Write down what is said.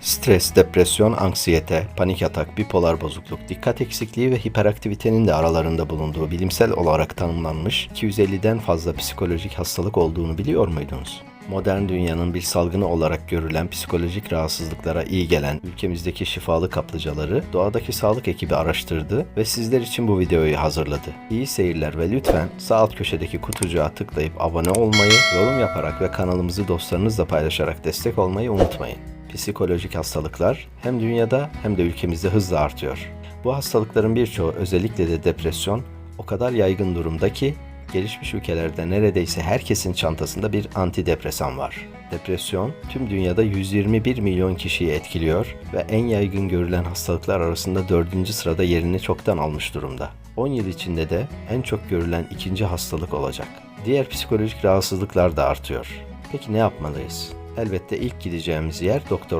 Stres, depresyon, anksiyete, panik atak, bipolar bozukluk, dikkat eksikliği ve hiperaktivitenin de aralarında bulunduğu bilimsel olarak tanımlanmış 250'den fazla psikolojik hastalık olduğunu biliyor muydunuz? Modern dünyanın bir salgını olarak görülen psikolojik rahatsızlıklara iyi gelen ülkemizdeki şifalı kaplıcaları doğadaki sağlık ekibi araştırdı ve sizler için bu videoyu hazırladı. İyi seyirler ve lütfen sağ alt köşedeki kutucuğa tıklayıp abone olmayı, yorum yaparak ve kanalımızı dostlarınızla paylaşarak destek olmayı unutmayın. Psikolojik hastalıklar hem dünyada hem de ülkemizde hızla artıyor. Bu hastalıkların birçoğu özellikle de depresyon o kadar yaygın durumda ki gelişmiş ülkelerde neredeyse herkesin çantasında bir antidepresan var. Depresyon tüm dünyada 121 milyon kişiyi etkiliyor ve en yaygın görülen hastalıklar arasında 4. sırada yerini çoktan almış durumda. 10 yıl içinde de en çok görülen ikinci hastalık olacak. Diğer psikolojik rahatsızlıklar da artıyor. Peki ne yapmalıyız? Elbette ilk gideceğimiz yer doktor